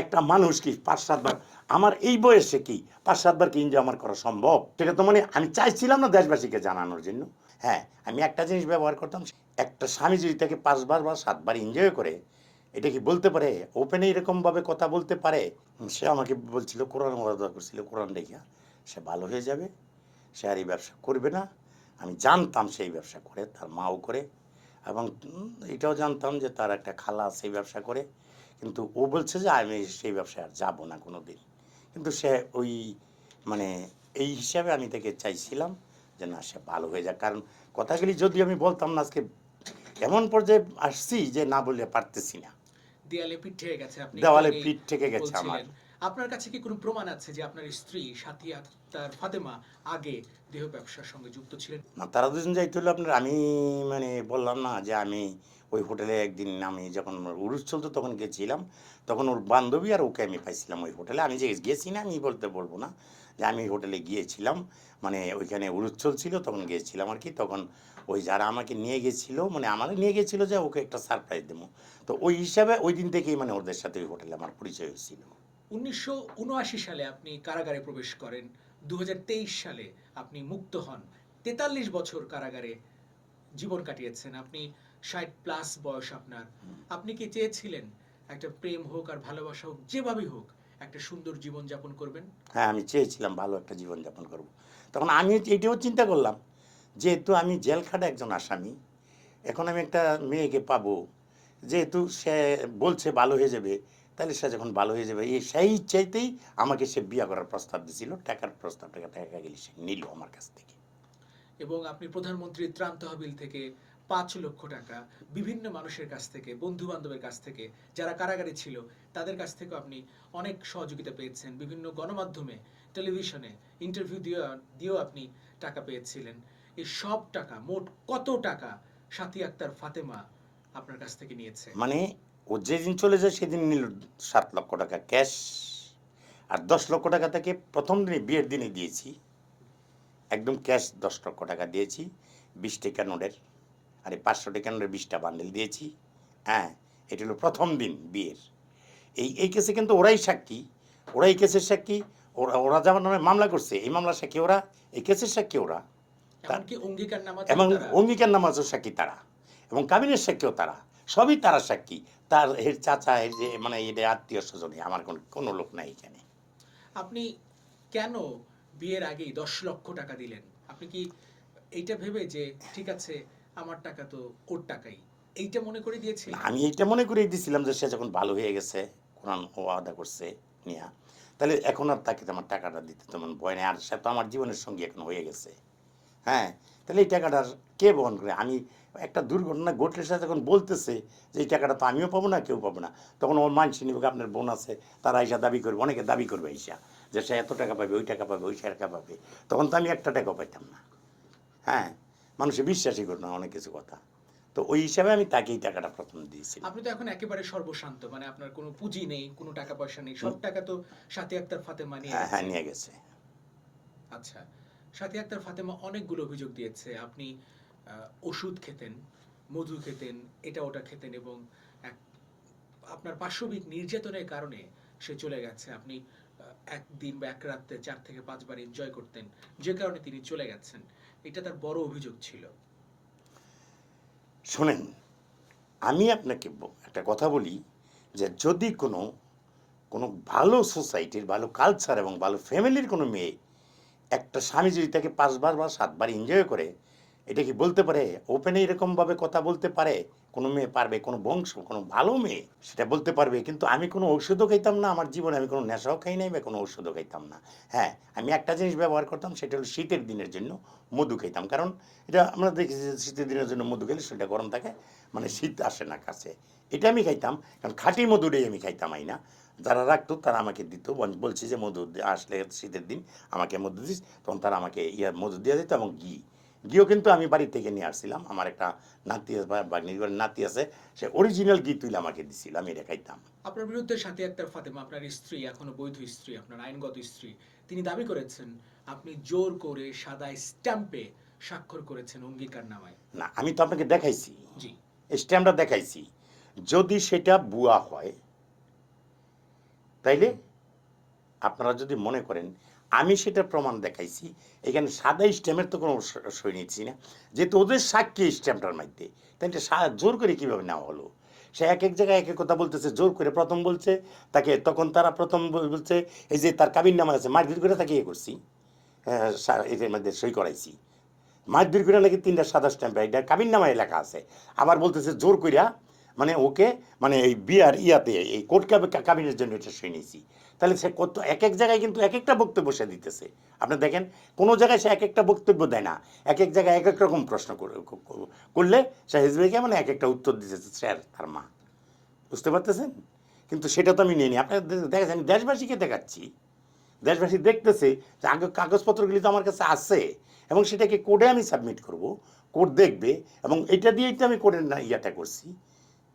একটা মানুষ কি? পাঁচ সাতবার আমার এই বয়সে কি? পাঁচ সাতবার কি এনজয় আমার করা সম্ভব? সেটা তো মানে আমি চাইছিলাম না দেশবাসীকে জানানোর জন্য। হ্যাঁ আমি একটা জিনিস ব্যবহার করতাম, একটা স্বামী যদি তাকে পাঁচবার বা সাতবার এনজয় করে, এটা কি বলতে পারে? ওপেনে এরকমভাবে কথা বলতে পারে? সে আমাকে বলছিল, কোরআন ওয়াদা করছিল, কোরআন দেখিয়া। সে ভালো হয়ে যাবে, সে আর এই ব্যবসা করবে না। আমি জানতাম সেই ব্যবসা করে, তার মাও করে, এবং এটাও জানতাম যে তার একটা খালা সেই ব্যবসা করে। কিন্তু ও বলছে যে আমি সেই ব্যবসায় আর যাব না কোনো দিন কিন্তু সে ওই মানে এই হিসাবে আমি তাকে চাইছিলাম যে না সে ভালো হয়ে যাক। কারণ কথাগুলি যদি আমি বলতাম না আজকে এমন পর্যায়ে আসছি যে না বললে পারতেছি না। দেয়ালে পিঠ ঠেকে গেছে আপনি দেওয়ালে পিঠ ঠেকে গেছে আমার। আপনার কাছে কি কোনো প্রমাণ আছে যে আপনার স্ত্রী সাথী আক্তার ফাতেমা আগে দেহ ব্যবসার সঙ্গে যুক্ত ছিলেন? না তারা দুজন যাইতে হলো আপনার আমি মানে বললাম না যে আমি ওই হোটেলে একদিন আমি যখন উরুস চলতো তখন গেছিলাম, তখন ওর বান্ধবী আর ওকে আমি পাইছিলাম ওই হোটেলে। আমি যে গেছি না, আমি বলতে বলব না যে আমি হোটেলে গিয়েছিলাম মানে ওইখানে উরুস চলছিল, তখন গিয়েছিলাম আর কি। তখন ওই যারা আমাকে নিয়ে গেছিল মানে আমাকে নিয়ে গেছিল যে ওকে একটা সারপ্রাইজ দেবো। তো ওই হিসাবে ওই দিন থেকেই মানে ওদের সাথে ওই হোটেলে আমার পরিচয় হয়েছিল। উনিশশো উনআশি সালে আপনি কারাগারে প্রবেশ করেন দু হাজার তেইশ সালে আপনি মুক্ত হন। তেতাল্লিশ বছর কারাগারে জীবন কাটিয়েছেন। আপনি ষাট প্লাস বয়স আপনার। আপনি কি চেয়েছিলেন একটা প্রেম হোক আর ভালোবাসা হোক যেভাবেই হোক একটা সুন্দর জীবন যাপন করবেন? হ্যাঁ আমি চেয়েছিলাম ভালো একটা জীবনযাপন করব। তখন আমি এটাও চিন্তা করলাম যেহেতু আমি জেল খাটা একজন আসামি এখন আমি একটা মেয়েকে পাবো। যেহেতু সে বলছে ভালো হয়ে যাবে তাহলে সে যখন ভালো হয়ে যাবে এই সেই চাইতেই আমাকে সে বিয়ে করার প্রস্তাব দিয়েছিল টাকার প্রস্তাব টাকা টাকা গেলে সে নিল আমার কাছ থেকে। এবং আপনি প্রধানমন্ত্রীর ত্রাণ তহবিল থেকে পাঁচ লক্ষ টাকা বিভিন্ন মানুষের কাছ থেকে বন্ধু বান্ধবের কাছ থেকে, যারা কারাগারে ছিল, তাদের কাছ থেকেও আপনি অনেক সহযোগিতা পেয়েছেন। বিভিন্ন গণমাধ্যমে, টেলিভিশনে ইন্টারভিউ দিয়ে দিয়েও আপনি টাকা পেয়েছিলেন। এই সব টাকা, মোট কত টাকা সাথী আক্তার ফাতেমা আপনার কাছ থেকে নিয়েছে? মানে ও যেদিন চলে যায়, সেদিন নিল সাত লক্ষ টাকা ক্যাশ। আর দশ লক্ষ টাকা থেকে প্রথম দিনে, বিয়ের দিনে দিয়েছি। একদম ক্যাশ দশ লক্ষ টাকা দিয়েছি, বিশ টাকা নোটের। আর পাঁচশো টাকা নোটের বিশটা বান্ডেল দিয়েছি। হ্যাঁ এটা হলো প্রথম দিন বিয়ের। এই এই কেসে কিন্তু ওরাই সাক্ষী। ওরা এই কেসের সাক্ষী। ওরা ওরা যেমন নামে মামলা করছে এই মামলার সাক্ষী ওরা এই কেসের সাক্ষী ওরা। এবং অঙ্গীকার নামাজও সাক্ষী তারা। এবং কাবিনের সাক্ষীও তারা। সবই তারা সাক্ষী। তার এর চাচা এর যে মানে এর আত্মীয় স্বজনে আমার কোনো কোনো লোক নাই এখানে। আপনি কেন বিয়ের আগেই দশ লক্ষ টাকা দিলেন? আপনি কি এইটা ভেবে যে ঠিক আছে আমার টাকা তো ওর টাকাই। এইটা মনে করে দিয়েছে আমি এইটা মনে করে দিয়েছিলাম যে সে যখন ভালো হয়ে গেছে, কোরআন ও আদা করছে নিয়া, তাহলে এখন আর তাকে আমার টাকাটা দিতে তেমন ভয় নেই। আর সে তো আমার জীবনের সঙ্গে এখন হয়ে গেছে। হ্যাঁ তাহলে এই টাকাটার কে বহন করে? আমি একটা দুর্ঘটনা ঘটলে সে যখন বলতেছে যে এই টাকাটা তো আমিও পাবো না, কেউ পাবো না, তখন ওর মানসি নিবে আপনার বোন আছে, তারা আইসা দাবি করবে, অনেকে দাবি করবে আইসা যে সে এত টাকা পাবে, ওই টাকা পাবে, ওই টাকা পাবে। তখন তো আমি একটা টাকাও পাইতাম না। হ্যাঁ মানুষে বিশ্বাসই করতো না অনেক কিছু কথা। তো ওই হিসাবে আমি তাকেই টাকাটা প্রথম দিয়েছি আপনি তো এখন একেবারে সর্বশান্ত মানে আপনার কোনো পুঁজি নেই কোনো টাকা পয়সা নেই সব টাকা তো সাথী আক্তার ফাতেমা নিয়ে হ্যাঁ হ্যাঁ নিয়ে গেছে। আচ্ছা সাথী আক্তার ফাতেমা অনেকগুলো অভিযোগ দিয়েছে। আপনি ওষুধ খেতেন মধু খেতেন এটা ওটা খেতেন এবং আপনার পার্শ্ববিক নির্যাতনের কারণে সে চলে গেছে। আপনি একদিন বা এক রাত্রে চার থেকে পাঁচবার এনজয় করতেন যে কারণে তিনি চলে গেছেন। এটা তার বড় অভিযোগ ছিল। শোনেন, আমি আপনাকে একটা কথা বলি যে যদি কোনো কোনো ভালো সোসাইটির, ভালো কালচার এবং ভালো ফ্যামিলির কোনো মেয়ে একটা স্বামী যদি তাকে পাঁচবার বা সাতবার এনজয় করে, এটা কি বলতে পারে? ওপেনে এরকমভাবে কথা বলতে পারে? কোনো মেয়ে পারবে, কোনো বংশ, কোনো ভালো মেয়ে সেটা বলতে পারবে, কিন্তু আমি কোনো ঔষধও খাইতাম না আমার জীবনে, আমি কোনো নেশাও খাই নাই বা কোনো ঔষধও খাইতাম না। হ্যাঁ আমি একটা জিনিস ব্যবহার করতাম, সেটা হলো শীতের দিনের জন্য মধু খাইতাম। কারণ এটা আমরা দেখি যে শীতের দিনের জন্য মধু খেলে সেটা গরম থাকে মানে শীত আসে না কাছে। এটা আমি খাইতাম, কারণ খাঁটি মধুটাই আমি খাইতাম আই না যারা রাখতো তারা আমাকে দিত বল- বলছে যে মধু আসলে শীতের দিন আমাকে মধু দিস, তখন তারা আমাকে ইয়ার মধু দিয়ে দিত এবং ঘি। ঘিও কিন্তু আমি বাড়ি থেকে নিয়ে আসছিলাম। আমার একটা নাতি নাতি আছে সে অরিজিনাল ঘি তুলে আমাকে দিছিল আমি এটা খাইতাম। আপনার বিরুদ্ধে সাথী আক্তার ফাতেমা আপনার স্ত্রী এখনও বৈধ স্ত্রী আপনার আইনগত স্ত্রী তিনি দাবি করেছেন আপনি জোর করে সাদা স্ট্যাম্পে স্বাক্ষর করেছেন অঙ্গীকার নামায় না আমি তো আপনাকে দেখাইছি। জি। স্ট্যাম্পটা দেখাইছি। যদি সেটা বুয়া হয় তাইলে আপনারা যদি মনে করেন আমি সেটা প্রমাণ দেখাইছি। এখানে সাদা স্ট্যাম্পের তো কোনো সই নিচ্ছি না। যেহেতু ওদের সাক্ষী স্ট্যাম্পটার মধ্যে তাই এটা জোর করে কীভাবে নেওয়া হলো? সে এক এক জায়গায় এক এক কথা বলতেছে জোর করে প্রথম বলছে তাকে তখন তারা প্রথম বলছে এই যে তার কাবিন নামা আছে মারধর করে তাকে ইয়ে করছি। হ্যাঁ, এদের মধ্যে সই করাইছি। মারধর করে নাকি তিনটা সাদা স্ট্যাম্প এটা কাবিন নামায় লেখা আছে। আবার বলতেছে জোর করিয়া মানে ওকে মানে এই বিয়ার ইয়াতে এই কোর্ট কাবিনের জন্য এটা সই নিয়েছি। তাহলে সে কত এক এক জায়গায় কিন্তু এক একটা বক্তব্য সে দিতেছে। আপনি দেখেন, কোনো জায়গায় সে এক একটা বক্তব্য দেয় না। এক এক জায়গায় এক এক রকম প্রশ্ন করলে সে হিজবেকে মানে এক একটা উত্তর দিতেছে, স্যার, তার মা। বুঝতে পারতেছেন? কিন্তু সেটা তো আমি নিয়ে নিই। আপনার দেখেছেন আমি দেশবাসীকে দেখাচ্ছি। দেশবাসী দেখতেছে যে আগে কাগজপত্রগুলি তো আমার কাছে আছে এবং সেটাকে কোডে আমি সাবমিট করব। কোড দেখবে এবং এটা দিয়েই তো আমি কোডের না, ইয়াটা করছি।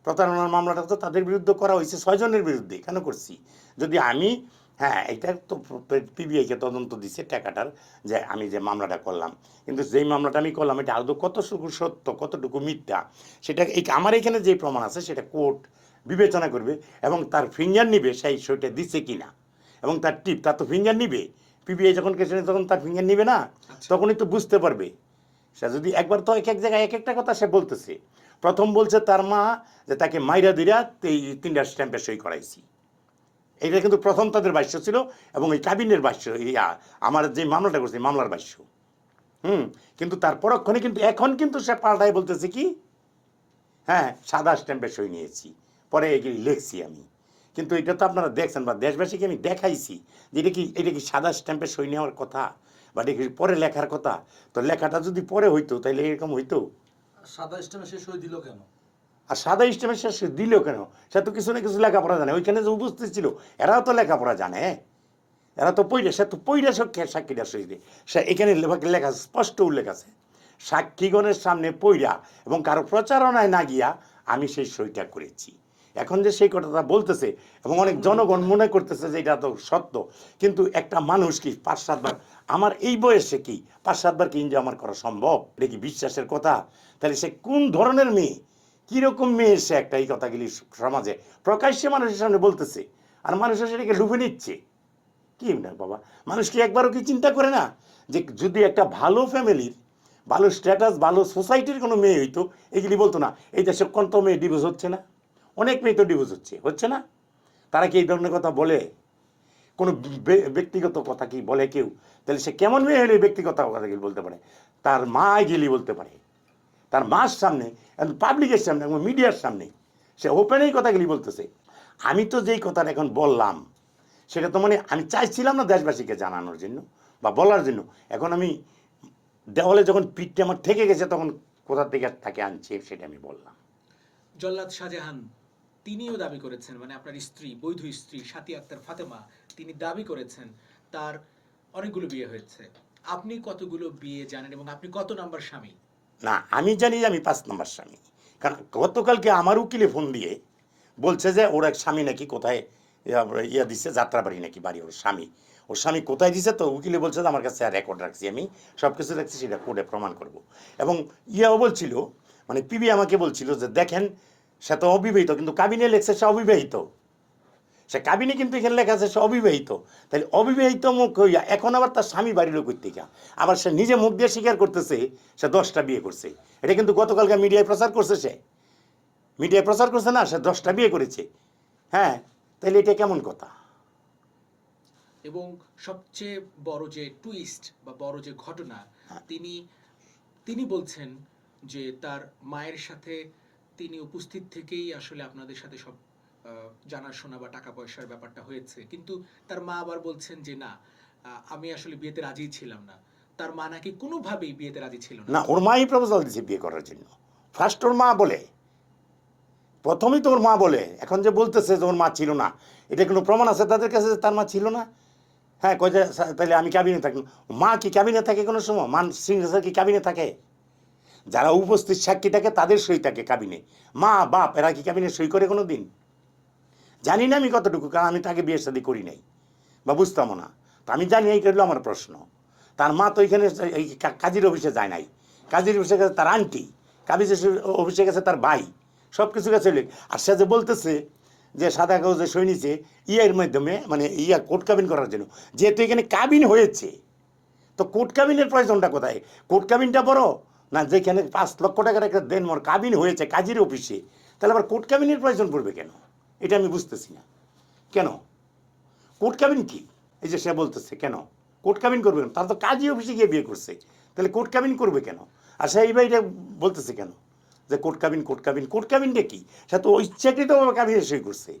প্রতারণার মামলাটা তো তাদের বিরুদ্ধে করা হয়েছে ছয়জনের বিরুদ্ধে কেন করছি? যদি আমি হ্যাঁ এটা তো পিবিআইকে তদন্ত দিচ্ছে টাকাটার যে আমি যে মামলাটা করলাম। কিন্তু যেই মামলাটা আমি করলাম এটা আদৌ কতটুকু সত্য কতটুকু মিথ্যা সেটা এই আমার এখানে যে প্রমাণ আছে সেটা কোর্ট বিবেচনা করবে এবং তার ফিঙ্গার নিবে সেই সইটা দিচ্ছে কিনা। এবং তার টিপ তার তো ফিঙ্গার নিবে। পিবিআই যখন কেসে নেয় তখন তার ফিঙ্গার নিবে না আচ্ছা। তখনই তো বুঝতে পারবে। সে যদি একবার তো এক এক জায়গায় এক একটা কথা সে বলতেছে। প্রথম বলছে তার মা যে তাকে মাইরা দিরা এই তিনটা স্ট্যাম্পে সই করাইছি। এটা কিন্তু প্রথম তাদের বাস্য ছিল এবং এই কাবিনের ইয়া আমার যে মামলাটা করছে মামলার বাস্য হুম, কিন্তু তার পরক্ষণে কিন্তু, এখন কিন্তু সে পাল্টায় বলতেছে কি হ্যাঁ সাদা স্ট্যাম্পে সই নিয়েছি, পরে এগুলি লিখছি আমি। কিন্তু এটা তো আপনারা দেখছেন বা দেশবাসীকে আমি দেখাইছি যে এটা কি এটা কি সাদা স্ট্যাম্পে সই নেওয়ার কথা বা এটা কি পরে লেখার কথা? তো লেখাটা যদি পরে হইতো তাহলে এরকম হইতো? আর সাদা সে দিল কেন? সে তো কিছু না কিছু লেখাপড়া জানে। ওইখানে যে উপস্থিত ছিল, এরাও তো লেখাপড়া জানে। এরা তো পইলে সে তো পইলে সক্ষে সাক্ষীটা দিয়ে সে এখানে লেখা স্পষ্ট উল্লেখ আছে। সাক্ষীগণের সামনে পইরা এবং কারও প্রচারণায় না গিয়া আমি সেই সইটা করেছি। এখন যে সেই কথাটা বলতেছে এবং অনেক জনগণ মনে করতেছে যে এটা তো সত্য, কিন্তু একটা মানুষ কি পাঁচ সাতবার আমার এই বয়সে কি পাঁচ সাতবার কি ইনজয় আমার করা সম্ভব? এটা কি বিশ্বাসের কথা? তাহলে সে কোন ধরনের মেয়ে? কীরকম মেয়ে সে একটা এই কথাগুলি সমাজে? প্রকাশ্যে মানুষের সামনে বলতেছে, আর মানুষের সেটাকে লুভে নিচ্ছে। কি না বাবা? মানুষ কি একবারও কি চিন্তা করে না যে যদি একটা ভালো ফ্যামিলির, ভালো স্ট্যাটাস, ভালো সোসাইটির কোনো মেয়ে হইতো, এগুলি বলতো না, এই দেশে কত মেয়ে ডিভোর্স হচ্ছে না? অনেক মেয়ে তো ডিভোর্স হচ্ছে হচ্ছে না? তারা কি এই ধরনের কথা বলে? কোনো ব্যক্তিগত কথা কি বলে কেউ? তাহলে সে কেমন মেয়ে হলে ব্যক্তিগত কথাগুলি বলতে পারে? তার মা গেলি বলতে পারে। তার মার সামনে পাবলিকের সামনে, এবং মিডিয়ার সামনে, সে ওপেনেই কথাগুলি বলতেছে। আমি তো যেই কথাটা এখন বললাম, সেটা তো মানে আমি চাইছিলাম না দেশবাসীকে জানানোর জন্য বা বলার জন্য। এখন আমি দেওয়ালে যখন পিঠটা আমার থেকে গেছে, তখন কোথা থেকে তাকে আনছে, সেটা আমি বললাম। জল্লাদ শাহজাহান তিনিও দাবি করেছেন মানে আপনার স্ত্রী, বৈধ স্ত্রী, সাথী আক্তার ফাতেমা, তিনি দাবি করেছেন তার অনেকগুলো বিয়ে হয়েছে। আপনি কতগুলো বিয়ে জানেন এবং আপনি কত নাম্বার স্বামী? না, আমি জানি আমি পাঁচ নম্বর স্বামী। কারণ গতকালকে আমার উকিলে ফোন দিয়ে বলছে যে ওর এক স্বামী নাকি কোথায়, ইয়া- ইয়া দিচ্ছে যাত্রাবাড়ি নাকি বাড়ি, ওর স্বামী। ওর স্বামী কোথায় দিছে তো উকিলে বলছে যে আমার কাছে রেকর্ড রাখছি আমি সব কিছু রাখছি সেটা কোর্টে প্রমাণ করব। এবং ইয়াও বলছিল মানে পিবি আমাকে বলছিল যে দেখেন সে তো অবিবাহিত কিন্তু কাবিনে লেখছে সে অবিবাহিত। সে কাবিনে কিন্তু এখানে লেখা আছে সে অবিবাহিত। তাহলে অবিবাহিত মুখ হইয়া এখন আবার তার স্বামী বাড়ির লোক থেকে আবার সে নিজে মুখ দিয়ে স্বীকার করতেছে সে দশটা বিয়ে করছে। এটা কিন্তু গতকালকে মিডিয়ায় প্রচার করছে সে। মিডিয়ায় প্রচার করছে না সে দশটা বিয়ে করেছে। হ্যাঁ তাহলে এটা কেমন কথা? এবং সবচেয়ে বড় যে টুইস্ট বা বড় যে ঘটনা তিনি তিনি বলছেন যে তার মায়ের সাথে তিনি উপস্থিত থেকেই আসলে আপনাদের সাথে সব আহ, জানাশোনা বা টাকা পয়সার ব্যাপারটা হয়েছে। কিন্তু তার মা আবার বলছেন যে না আমি আসলে বিয়েতে রাজি ছিলাম না। তার মা নাকি কোনোভাবেই বিয়েতে রাজি ছিল না। ওর মাই প্রপোজাল দিছে বিয়ে করার জন্য। ফার্স্ট ওর মা বলে প্রথমেই তো ওর মা বলে এখন যে বলতেছে যে ওর মা ছিল না এটা কোনো প্রমাণ আছে তাদের কাছে যে তার মা ছিল না? হ্যাঁ কয় তাহলে আমি ক্যাবিনে থাকি। মা কি ক্যাবিনে থাকে কোনো সময়? মান সিংহাসন কি ক্যাবিনে থাকে? যারা উপস্থিত সাক্ষী থাকে, তাদের সই থাকে কাবিনে। মা, বাপ, এরা কি ক্যাবিনে সই করে কোনো দিন জানি না আমি কতটুকু, কারণ আমি তাকে বিয়ের শাদী করি নাই। বা বুঝতামও না। তো আমি জানি এই হলো আমার প্রশ্ন। তার মা তো এখানে এই কাজীর অফিসে যায় নাই। কাজীর অফিসে গেছে তার আন্টি, কাজীর অফিসে গেছে তার ভাই সব কিছু গেছে। আর সে যে বলতেছে যে সাদা কাগজে সই নিছে ইয়ের মাধ্যমে মানে ইয়া কোর্ট কাবিন করার জন্য। যেহেতু এখানে কাবিন হয়েছে, তো কোর্ট কাবিনের প্রয়োজনটা কোথায়? কোর্ট কাবিনটা বড় না, যেখানে পাঁচ লক্ষ টাকার একটা দেন মর কাবিন হয়েছে কাজের অফিসে, তাহলে আবার কোর্ট কাবিনের প্রয়োজন পড়বে কেন? এটা আমি বুঝতেছি না। কেন? কোর্ট কাবিন কি? এই যে সে বলতেছে, কেন? কোর্ট কাবিন করবে কেন? তার তো কাজী অফিসে গিয়ে বিয়ে করছে। তাহলে কোর্ট কাবিন করবে কেন? আর সে এই বাড়িটা বলতেছে কেন? যে কোর্ট কাবিন কোর্ট কাবিন, কোর্ট কাবিনটা কি? সে তো ইচ্ছাকৃতভাবে কাবিনে সই করছে।